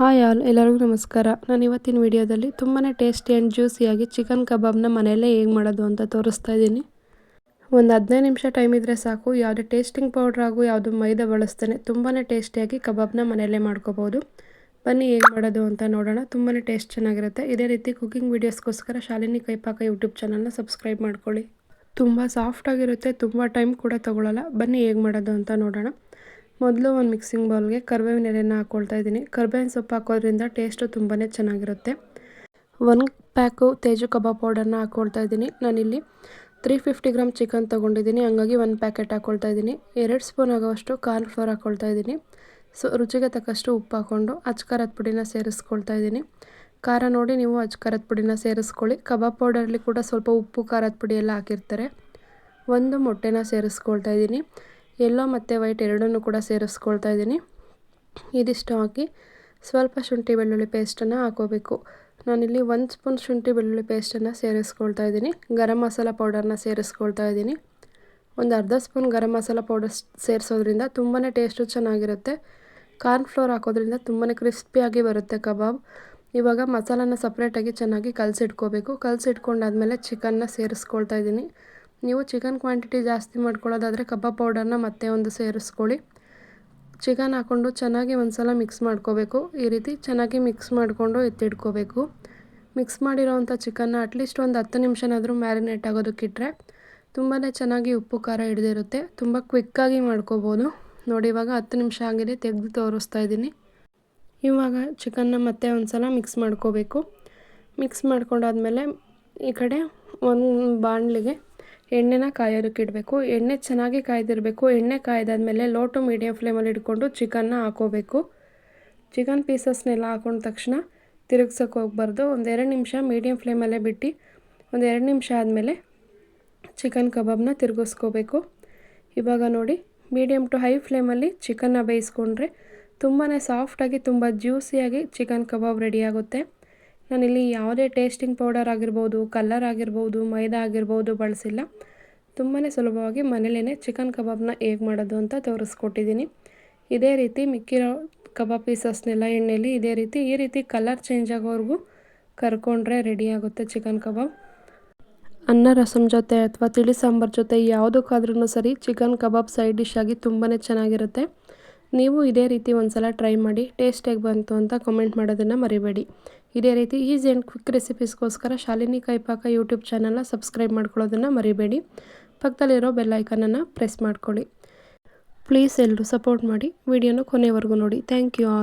Hi all, ಎಲ್ಲರಿಗೂ ನಮಸ್ಕಾರ. ನಾನು ಇವತ್ತಿನ ವಿಡಿಯೋದಲ್ಲಿ ತುಂಬಾ ಟೇಸ್ಟಿ ಆ್ಯಂಡ್ ಜ್ಯೂಸಿಯಾಗಿ ಚಿಕನ್ ಕಬಾಬ್ನ ಮನೆಯಲ್ಲೇ ಹೇಗೆ ಮಾಡೋದು ಅಂತ ತೋರಿಸ್ತಾ ಇದ್ದೀನಿ. ಒಂದು ಹದಿನೈದು ನಿಮಿಷ ಟೈಮ್ ಇದ್ದರೆ ಸಾಕು. ಯಾವುದೇ ಟೇಸ್ಟಿಂಗ್ ಪೌಡ್ರ್ ಆಗು, ಯಾವುದು ಮೈದಾ ಬಳಸ್ತೇನೆ ತುಂಬಾ ಟೇಸ್ಟಿಯಾಗಿ ಕಬಾಬ್ನ ಮನೆಯಲ್ಲೇ ಮಾಡ್ಕೋಬೋದು. ಬನ್ನಿ ಹೇಗೆ ಮಾಡೋದು ಅಂತ ನೋಡೋಣ. ತುಂಬಾ ಟೇಸ್ಟ್ ಚೆನ್ನಾಗಿರುತ್ತೆ. ಇದೇ ರೀತಿ ಕುಕಿಂಗ್ ವೀಡಿಯೋಸ್ಗೋಸ್ಕರ ಶಾಲಿನಿ ಕೈಪಾಕ ಯೂಟ್ಯೂಬ್ ಚಾನಲ್ನ ಸಬ್ಸ್ಕ್ರೈಬ್ ಮಾಡ್ಕೊಳ್ಳಿ. ತುಂಬ ಸಾಫ್ಟಾಗಿರುತ್ತೆ ತುಂಬ ಟೈಮ್ ಕೂಡ ತೊಗೊಳ್ಳಲ್ಲ ಬನ್ನಿ ಹೇಗೆ ಮಾಡೋದು ಅಂತ ನೋಡೋಣ. ಮೊದಲು ಒಂದು ಮಿಕ್ಸಿಂಗ್ ಬೌಲ್ಗೆ ಕರ್ಬೇವಿನ ಎಲೆನ ಹಾಕ್ಕೊಳ್ತಾ ಇದ್ದೀನಿ. ಕರ್ಬೇವಿನ ಸೊಪ್ಪು ಹಾಕೋದ್ರಿಂದ ಟೇಸ್ಟು ತುಂಬಾ ಚೆನ್ನಾಗಿರುತ್ತೆ. ಒಂದು ಪ್ಯಾಕು ತೇಜು ಕಬಾಬ್ ಪೌಡರ್ನ ಹಾಕ್ಕೊಳ್ತಾ ಇದ್ದೀನಿ. ನಾನಿಲ್ಲಿ ತ್ರೀ ಫಿಫ್ಟಿ ಗ್ರಾಮ್ ಚಿಕನ್ ತೊಗೊಂಡಿದ್ದೀನಿ. ಹಂಗಾಗಿ ಒಂದು ಪ್ಯಾಕೆಟ್ ಹಾಕ್ಕೊಳ್ತಾ ಇದ್ದೀನಿ. ಎರಡು ಸ್ಪೂನ್ ಆಗೋವಷ್ಟು ಕಾರ್ನ್ ಫ್ಲೋರ್ ಹಾಕ್ಕೊಳ್ತಾ ಇದ್ದೀನಿ. ಸೊ ರುಚಿಗೆ ತಕ್ಕಷ್ಟು ಉಪ್ಪು ಹಾಕ್ಕೊಂಡು ಅಚ್ಕಾರದ ಪುಡಿನ ಸೇರಿಸ್ಕೊಳ್ತಾ ಇದ್ದೀನಿ. ಖಾರ ನೋಡಿ ನೀವು ಅಚ್ಕಾರದ ಪುಡಿನ ಸೇರಿಸ್ಕೊಳ್ಳಿ. ಕಬಾಬ್ ಪೌಡರಲ್ಲಿ ಕೂಡ ಸ್ವಲ್ಪ ಉಪ್ಪು ಖಾರದ ಪುಡಿ ಎಲ್ಲ ಹಾಕಿರ್ತಾರೆ. ಒಂದು ಮೊಟ್ಟೆನ ಸೇರಿಸ್ಕೊಳ್ತಾ ಇದ್ದೀನಿ. ಎಲ್ಲೋ ಮತ್ತು ವೈಟ್ ಎರಡನ್ನೂ ಕೂಡ ಸೇರಿಸ್ಕೊಳ್ತಾ ಇದ್ದೀನಿ. ಇದಿಷ್ಟು ಹಾಕಿ ಸ್ವಲ್ಪ ಶುಂಠಿ ಬೆಳ್ಳುಳ್ಳಿ ಪೇಸ್ಟನ್ನು ಹಾಕೋಬೇಕು. ನಾನಿಲ್ಲಿ ಒಂದು ಸ್ಪೂನ್ ಶುಂಠಿ ಬೆಳ್ಳುಳ್ಳಿ ಪೇಸ್ಟನ್ನು ಸೇರಿಸ್ಕೊಳ್ತಾ ಇದ್ದೀನಿ. ಗರಂ ಮಸಾಲ ಪೌಡರ್ನ ಸೇರಿಸ್ಕೊಳ್ತಾ ಇದ್ದೀನಿ. ಒಂದು ಅರ್ಧ ಸ್ಪೂನ್ ಗರಂ ಮಸಾಲ ಪೌಡರ್ ಸೇರಿಸೋದ್ರಿಂದ ತುಂಬಾ ಟೇಸ್ಟು ಚೆನ್ನಾಗಿರುತ್ತೆ. ಕಾರ್ನ್ ಫ್ಲೋರ್ ಹಾಕೋದ್ರಿಂದ ತುಂಬಾ ಕ್ರಿಸ್ಪಿಯಾಗಿ ಬರುತ್ತೆ ಕಬಾಬ್. ಇವಾಗ ಮಸಾಲನ ಸಪ್ರೇಟಾಗಿ ಚೆನ್ನಾಗಿ ಕಲಸಿಟ್ಕೋಬೇಕು. ಕಲಸಿಟ್ಕೊಂಡಾದ್ಮೇಲೆ ಚಿಕನ್ನ ಸೇರಿಸ್ಕೊಳ್ತಾ ಇದ್ದೀನಿ. ನೀವು ಚಿಕನ್ ಕ್ವಾಂಟಿಟಿ ಜಾಸ್ತಿ ಮಾಡ್ಕೊಳ್ಳೋದಾದರೆ ಕಬಾಬ್ ಪೌಡರ್ನ ಮತ್ತೆ ಒಂದು ಸೇರಿಸ್ಕೊಳ್ಳಿ. ಚಿಕನ್ ಹಾಕ್ಕೊಂಡು ಚೆನ್ನಾಗಿ ಒಂದು ಸಲ ಮಿಕ್ಸ್ ಮಾಡ್ಕೋಬೇಕು. ಈ ರೀತಿ ಚೆನ್ನಾಗಿ ಮಿಕ್ಸ್ ಮಾಡಿಕೊಂಡು ಎತ್ತಿಡ್ಕೋಬೇಕು ಮಿಕ್ಸ್ ಮಾಡಿರೋವಂಥ ಚಿಕನ್ನ ಅಟ್ಲೀಸ್ಟ್ ಒಂದು ಹತ್ತು ನಿಮಿಷನಾದರೂ ಮ್ಯಾರಿನೇಟ್ ಆಗೋದಕ್ಕಿಟ್ರೆ ತುಂಬಾ ಚೆನ್ನಾಗಿ ಉಪ್ಪು ಖಾರ ಹಿಡಿದಿರುತ್ತೆ. ತುಂಬ ಕ್ವಿಕ್ಕಾಗಿ ಮಾಡ್ಕೋಬೋದು. ನೋಡಿ, ಇವಾಗ ಹತ್ತು ನಿಮಿಷ ಆಗಿದೆ ತೆಗೆದು ತೋರಿಸ್ತಾ ಇದ್ದೀನಿ. ಇವಾಗ ಚಿಕನ್ನ ಮತ್ತೆ ಒಂದು ಸಲ ಮಿಕ್ಸ್ ಮಾಡ್ಕೋಬೇಕು. ಮಿಕ್ಸ್ ಮಾಡ್ಕೊಂಡಾದ್ಮೇಲೆ ಈ ಕಡೆ ಒಂದು ಬಾಣಲಿಗೆ ಎಣ್ಣೆನ ಕಾಯೋದಕ್ಕೆ ಇಡಬೇಕು. ಎಣ್ಣೆ ಚೆನ್ನಾಗಿ ಕಾಯ್ದಿರಬೇಕು. ಎಣ್ಣೆ ಕಾಯ್ದಾದ್ಮೇಲೆ ಲೋ ಟು ಮೀಡಿಯಮ್ ಫ್ಲೇಮಲ್ಲಿ ಇಟ್ಕೊಂಡು ಚಿಕನ್ನ ಹಾಕೋಬೇಕು. ಚಿಕನ್ ಪೀಸಸ್ನೆಲ್ಲ ಹಾಕೊಂಡ ತಕ್ಷಣ ತಿರುಗ್ಸೋಕೆ ಹೋಗ್ಬಾರ್ದು. ಒಂದೆರಡು ನಿಮಿಷ ಮೀಡಿಯಮ್ ಫ್ಲೇಮಲ್ಲೇ ಬಿಟ್ಟು ಒಂದು ಎರಡು ನಿಮಿಷ ಆದಮೇಲೆ ಚಿಕನ್ ಕಬಾಬ್ನ ತಿರುಗಿಸ್ಕೋಬೇಕು. ಇವಾಗ ನೋಡಿ ಮೀಡಿಯಮ್ ಟು ಹೈ ಫ್ಲೇಮಲ್ಲಿ ಚಿಕನ್ನ ಬೇಯಿಸ್ಕೊಂಡ್ರೆ ತುಂಬಾ ಸಾಫ್ಟಾಗಿ ತುಂಬ ಜ್ಯೂಸಿಯಾಗಿ ಚಿಕನ್ ಕಬಾಬ್ ರೆಡಿ ಆಗುತ್ತೆ. ನಾನಿಲ್ಲಿ ಯಾವುದೇ ಟೇಸ್ಟಿಂಗ್ ಪೌಡರ್ ಆಗಿರ್ಬೋದು ಕಲ್ಲರ್ ಆಗಿರ್ಬೋದು, ಮೈದಾ ಆಗಿರ್ಬೋದು ಬಳಸಿಲ್ಲ. ತುಂಬಾ ಸುಲಭವಾಗಿ ಮನೇಲೇ ಚಿಕನ್ ಕಬಾಬ್ನ ಹೇಗೆ ಮಾಡೋದು ಅಂತ ತೋರಿಸ್ಕೊಟ್ಟಿದ್ದೀನಿ. ಇದೇ ರೀತಿ ಮಿಕ್ಕಿರೋ ಕಬಾಬ್ ಪೀಸಸ್ನೆಲ್ಲ ಎಣ್ಣೆಯಲ್ಲಿ ಇದೇ ರೀತಿ, ಈ ರೀತಿ ಕಲರ್ ಚೇಂಜ್ ಆಗೋವರೆಗೂ ಕರ್ಕೊಂಡ್ರೆ ರೆಡಿ ಆಗುತ್ತೆ ಚಿಕನ್ ಕಬಾಬ್ ಅನ್ನ ರಸಮ್ ಜೊತೆ ಅಥವಾ ತಿಳಿ ಸಾಂಬಾರು ಜೊತೆ ಯಾವುದಕ್ಕಾದ್ರೂ ಸರಿ ಚಿಕನ್ ಕಬಾಬ್ ಸೈಡ್ ಡಿಶ್ ಆಗಿ ತುಂಬಾ ಚೆನ್ನಾಗಿರುತ್ತೆ. ನೀವು ಇದೇ ರೀತಿ ಒಂದು ಸಲ ಟ್ರೈ ಮಾಡಿ ಟೇಸ್ಟ್ ಹೇಗೆ ಬಂತು ಅಂತ ಕಮೆಂಟ್ ಮಾಡೋದನ್ನು ಮರಿಬೇಡಿ. ಇದೇ ರೀತಿ ಈಸಿ ಆ್ಯಂಡ್ ಕ್ವಿಕ್ ರೆಸಿಪೀಸ್ಗೋಸ್ಕರ ಶಾಲಿನಿ ಕೈಪಾಕ ಯೂಟ್ಯೂಬ್ ಚಾನಲ್ನ ಸಬ್ಸ್ಕ್ರೈಬ್ ಮಾಡ್ಕೊಳ್ಳೋದನ್ನು ಮರಿಬೇಡಿ. ಪಕ್ಕದಲ್ಲಿರೋ ಬೆಲ್ಲೈಕನನ್ನು ಪ್ರೆಸ್ ಮಾಡ್ಕೊಳ್ಳಿ. ಪ್ಲೀಸ್ ಎಲ್ಲರೂ ಸಪೋರ್ಟ್ ಮಾಡಿ. ವಿಡಿಯೋನ ಕೊನೆವರೆಗೂ ನೋಡಿ. Thank you all.